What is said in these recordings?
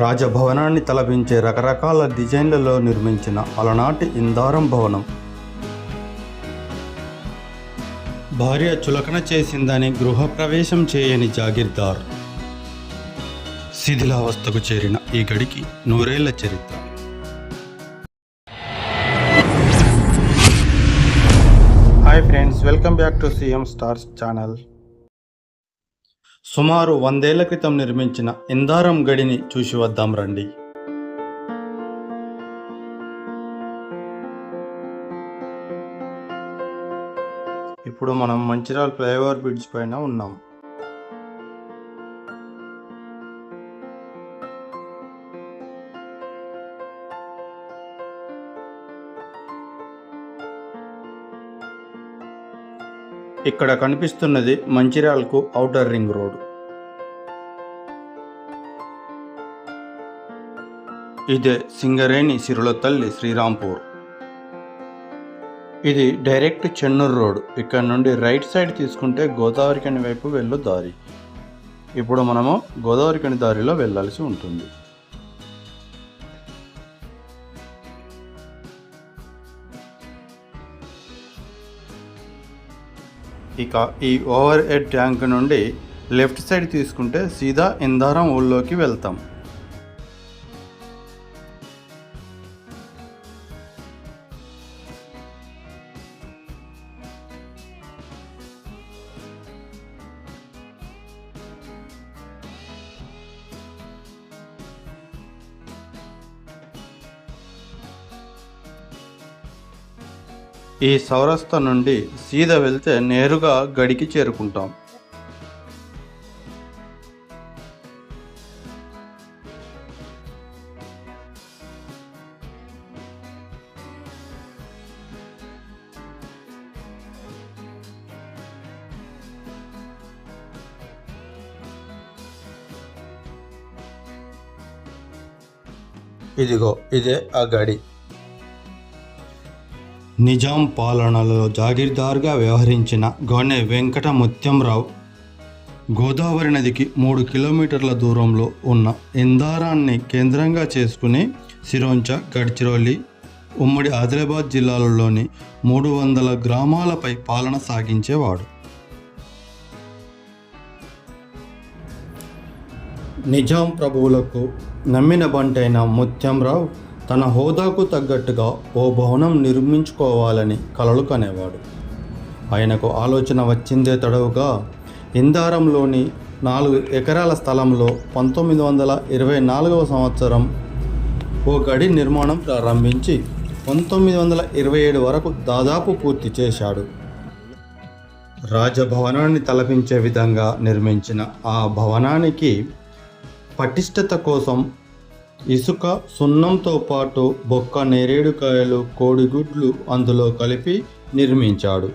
రాజభవనాన్ని తలపించే రకరకాల డిజైన్లలో నిర్మించిన అలనాటి ఇందారం భవనం. భార్య చులకన చేసిందని గృహప్రవేశం చేయని జాగీర్దార్. శిథిలావస్థకు చేరిన ఈ గడికి నూరేళ్ళ చరిత్ర. Hi friends welcome back to CM stars channel. సుమారు వందేళ్ళ క్రితం నిర్మించిన ఇందారం గడిని చూసి వద్దాం రండి. ఇప్పుడు మనం మంచిర్యాల ఫ్లైఓవర్ బ్రిడ్జ్ పైన ఉన్నాం. ఇక్కడ కనిపిస్తున్నది మంచిర్యాలకు ఔటర్ రింగ్ రోడ్. ఇదే సింగరేణి సిరుల తల్లి శ్రీరాంపూర్. ఇది డైరెక్ట్ చెన్నూరు రోడ్. ఇక్కడ నుండి రైట్ సైడ్ తీసుకుంటే గోదావరికని వైపు వెళ్ళు దారి. ఇప్పుడు మనము గోదావరికని దారిలో వెళ్ళాల్సి ఉంటుంది. ఇక ఈ ఓవర్ హెడ్ ట్యాంక్ నుండి లెఫ్ట్ సైడ్ తీసుకుంటే సీదా ఇందారం ఊళ్ళోకి వెళ్తాం. ఈ సౌరస్థ నుండి సీదా వెళ్తే నేరుగా గడికి చేరుకుంటాం. ఇదిగో ఇదే ఆ గడి. నిజాం పాలనలో జాగీర్దార్గా వ్యవహరించిన గొనె వెంకట ముత్యంరావు గోదావరి నదికి మూడు కిలోమీటర్ల దూరంలో ఉన్న ఇందారాన్ని కేంద్రంగా చేసుకుని సిరోంచ గడ్చిరోలి ఉమ్మడి ఆదిలాబాద్ జిల్లాలలోని మూడు వందల గ్రామాలపై పాలన సాగించేవాడు. నిజాం ప్రభువులకు నమ్మిన బంటైన ముత్యంరావు తన హోదాకు తగ్గట్టుగా ఓ భవనం నిర్మించుకోవాలని కలలు కనేవాడు. ఆయనకు ఆలోచన వచ్చిందే తడవుగా ఇందారంలోని నాలుగు ఎకరాల స్థలంలో పంతొమ్మిది వందల ఇరవై నాలుగవ సంవత్సరం ఓ గడి నిర్మాణం ప్రారంభించి పంతొమ్మిది వందల ఇరవై ఏడు వరకు దాదాపు పూర్తి చేశాడు. రాజభవనాన్ని తలపించే విధంగా నిర్మించిన ఆ భవనానికి పటిష్టత కోసం ఇసుక సున్నంతో పాటు బొక్క నేరేడుకాయలు కోడిగుడ్లు అందులో కలిపి నిర్మించాడు.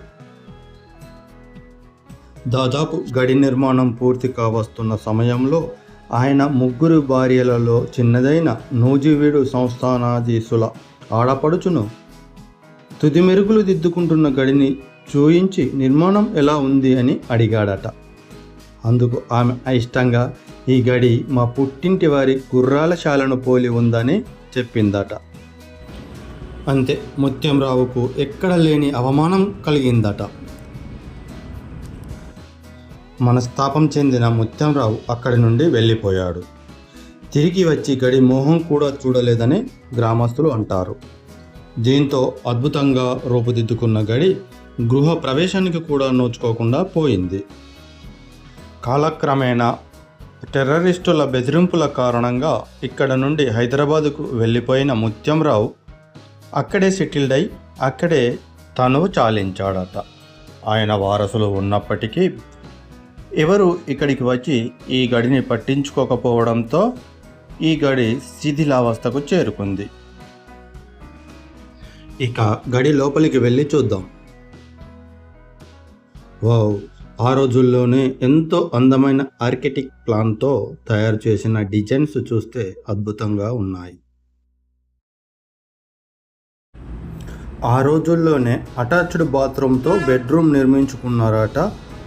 దాదాపు గడి నిర్మాణం పూర్తి కావస్తున్న సమయంలో ఆయన ముగ్గురు భార్యలలో చిన్నదైన నూజివీడు సంస్థానాధీశుల ఆడపడుచును తుది మెరుగులు దిద్దుకుంటున్న గడిని చూయించి నిర్మాణం ఎలా ఉంది అని అడిగాడట. అందుకు ఆమె అయిష్టంగా ఈ గడి మా పుట్టింటి వారి గుర్రాల శాలను పోలి ఉందని చెప్పిందట. అంతే ముత్యంరావుకు ఎక్కడ లేని అవమానం కలిగిందట. మనస్తాపం చెందిన ముత్యంరావు అక్కడి నుండి వెళ్ళిపోయాడు. తిరిగి వచ్చి గడి మోహం కూడా చూడలేదని గ్రామస్తులు అంటారు. దీంతో అద్భుతంగా రూపుదిద్దుకున్న గడి గృహ ప్రవేశానికి కూడా నోచుకోకుండా పోయింది. కాలక్రమేణా టెర్రరిస్టుల బెదిరింపుల కారణంగా ఇక్కడ నుండి హైదరాబాదుకు వెళ్ళిపోయిన ముత్యంరావు అక్కడే సెటిల్డ్ అయి అక్కడే తను చాలించాడట. ఆయన వారసులు ఉన్నప్పటికీ ఎవరు ఇక్కడికి వచ్చి ఈ గడిని పట్టించుకోకపోవడంతో ఈ గడి శిథిలావస్థకు చేరుకుంది. ఇక గడి లోపలికి వెళ్ళి చూద్దాం. వావ్ ఆ రోజుల్లోనే ఎంతో అందమైన ఆర్కిటెక్ట్ ప్లాన్తో తయారు చేసిన డిజైన్స్ చూస్తే అద్భుతంగా ఉన్నాయి. ఆ రోజుల్లోనే అటాచ్డ్ బాత్రూమ్తో బెడ్రూమ్ నిర్మించుకున్నారట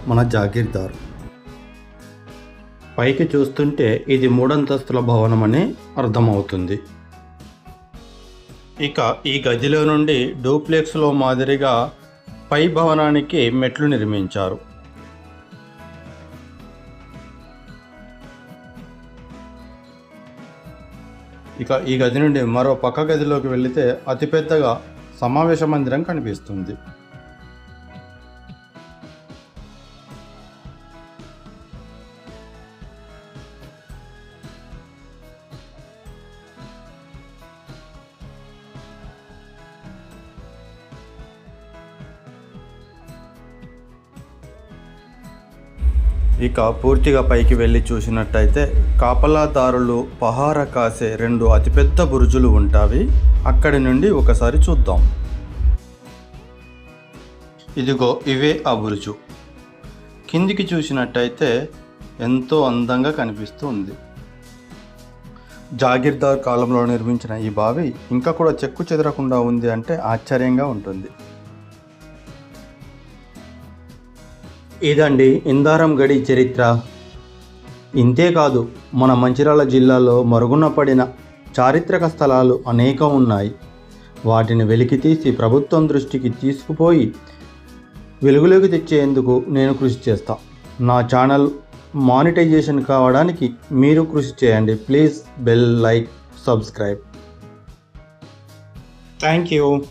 మన జాగీర్దార్. పైకి చూస్తుంటే ఇది మూడంతస్తుల భవనమని అర్థమవుతుంది. ఇక ఈ గదిలో నుండి డూప్లెక్స్లో మాదిరిగా పై భవనానికి మెట్లు నిర్మించారు. ఇక ఈ గది నుండి మరో పక్క గదిలోకి వెళితే అతిపెద్దగా సమావేశ మందిరం కనిపిస్తుంది. ఇక పూర్తిగా పైకి వెళ్ళి చూసినట్టయితే కాపలాదారులు పహార కాసే రెండు అతిపెద్ద బురుజులు ఉంటావి. అక్కడి నుండి ఒకసారి చూద్దాం. ఇదిగో ఇవే ఆ బురుజు. కిందికి చూసినట్టయితే ఎంతో అందంగా కనిపిస్తుంది జాగీర్దార్ కాలంలో నిర్మించిన ఈ బావి ఇంకా కూడా చెక్కు చెదరకుండా ఉంది అంటే ఆశ్చర్యంగా ఉంటుంది. ఇదండి ఇందారం గడి చరిత్ర ఇంతేకాదు మన మంచిర్యాల జిల్లాలో మరుగున పడిన చారిత్రక స్థలాలు అనేకం ఉన్నాయి. వాటిని వెలికితీసి ప్రభుత్వం దృష్టికి తీసుకుపోయి వెలుగులోకి తెచ్చేందుకు నేను కృషి చేస్తా. నా ఛానల్ మానిటైజేషన్ కావడానికి మీరు కృషి చేయండి. Please bell like subscribe. Thank you.